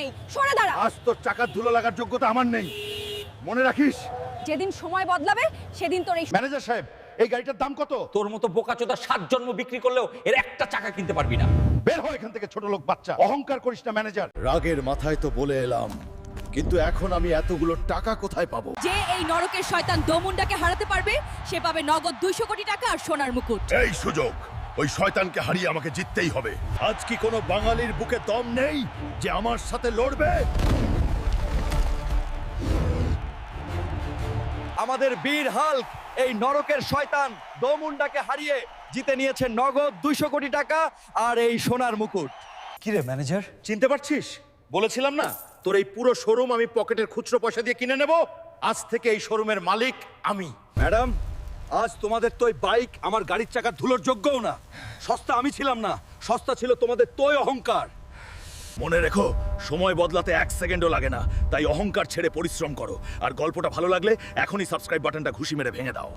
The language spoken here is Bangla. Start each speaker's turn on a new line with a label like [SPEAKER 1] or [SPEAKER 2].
[SPEAKER 1] নেই। সরে দাঁড়া।
[SPEAKER 2] আজ তোর চাকার ধুলো লাগার যোগ্যতা আমার নেই। মনে রাখিস?
[SPEAKER 1] যেদিন সময় বদলাবে সেদিন তোর এই
[SPEAKER 2] ম্যানেজার সাহেব এই গাড়িটার দাম কত?
[SPEAKER 3] তোর মতো বোকাচোদা সাত জন্ম বিক্রি করলেও এর একটা চাকা কিনতে পারবি না।
[SPEAKER 2] বের হয় এখান থেকে ছোট লোক বাচ্চা। অহংকার করিস না ম্যানেজার। রাগের মাথায় তো বলে এলাম কিন্তু এখন আমি এতগুলো টাকা কোথায় পাবো?
[SPEAKER 1] যে এই নরকের শয়তান দমুন্ডাকে হারাতে পারবে সে পাবে নগদ দুইশো কোটি টাকা আর সোনার মুকুট।
[SPEAKER 2] এই সুযোগ। ওই শয়তানকে হারিয়ে আমাকে জিততেই হবে। আজ কি কোনো বাঙালির বুকে দম নেই যে আমার সাথে লড়বে?
[SPEAKER 4] আমাদের বীর হাল্ক এই নরকের শয়তান দমুন্ডাকে হারিয়ে জিতে নিয়েছে নগদ দুইশো কোটি টাকা আর এই সোনার মুকুট।
[SPEAKER 5] কি রে ম্যানেজার?
[SPEAKER 2] চিনতে পারছিস? বলেছিলাম না তোর এই পুরো শোরুম আমি পকেটের খুচরো পয়সা দিয়ে কিনে নেব? আজ থেকে এই শোরুমের মালিক আমি।
[SPEAKER 4] ম্যাডাম আজ তোমাদের তো বাইক, আমার গাড়ির চাকা ধুলোর যোগ্যও না। সস্তা আমি ছিলাম না, সস্তা ছিল তোমাদের তোই অহংকার।
[SPEAKER 2] মনে রেখো, সময় বদলাতে এক সেকেন্ডও লাগে না, তাই অহংকার ছেড়ে পরিশ্রম করো। আর গল্পটা ভালো লাগলে এখনই সাবস্ক্রাইব বাটনটা ঘুষি মেরে ভেঙে দাও।